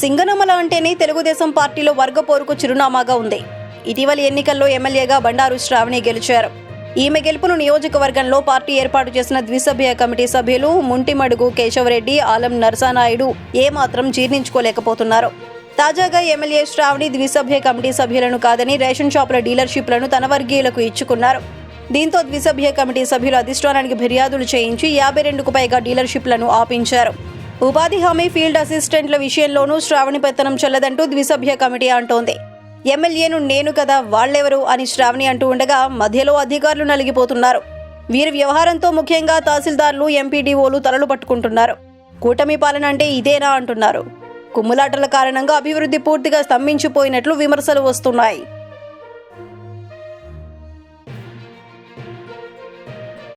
సింగనమల అంటేనే తెలుగుదేశం పార్టీలో వర్గ పోరుకు చిరునామాగా ఉంది. ఇటీవలి ఎన్నికల్లో ఎమ్మెల్యేగా బండారు శ్రావణి గెలిచారు. ఈమె గెలుపును నియోజకవర్గంలో పార్టీ ఏర్పాటు చేసిన ద్విసభ్య కమిటీ సభ్యులు ముంటిమడుగు కేశవరెడ్డి ఆలం నరసానాయుడు ఏమాత్రం జీర్ణించుకోలేకపోతున్నారు. తాజాగా ఎమ్మెల్యే శ్రావణి ద్విసభ్య కమిటీ సభ్యులను కాదని రేషన్ షాపుల డీలర్షిప్లను తన వర్గీయులకు ఇచ్చుకున్నారు. దీంతో ద్విసభ్య కమిటీ సభ్యులు అధిష్టానానికి ఫిర్యాదులు చేయించి యాభై రెండుకు పైగా డీలర్షిప్లను ఆపించారు. ఉపాధి హామీ ఫీల్డ్ అసిస్టెంట్ల విషయంలోనూ శ్రావణి పెత్తనం చెల్లదంటూ ద్విసభ్య కమిటీ అంటోంది. ఎమ్మెల్యేను నేను కదా వాళ్ళెవరు అని శ్రావణి అంటూ ఉండగా మధ్యలో అధికారులు నలిగిపోతున్నారు. వీరి వ్యవహారంతో ముఖ్యంగా తహసీల్దార్లు ఎంపీడీఓలు తలలు పట్టుకుంటున్నారు. కూటమి పాలన అంటే ఇదేనా అంటున్నారు. కుమ్ములాటల కారణంగా అభివృద్ధి పూర్తిగా స్తంభించిపోయినట్లు విమర్శలు వస్తున్నాయి.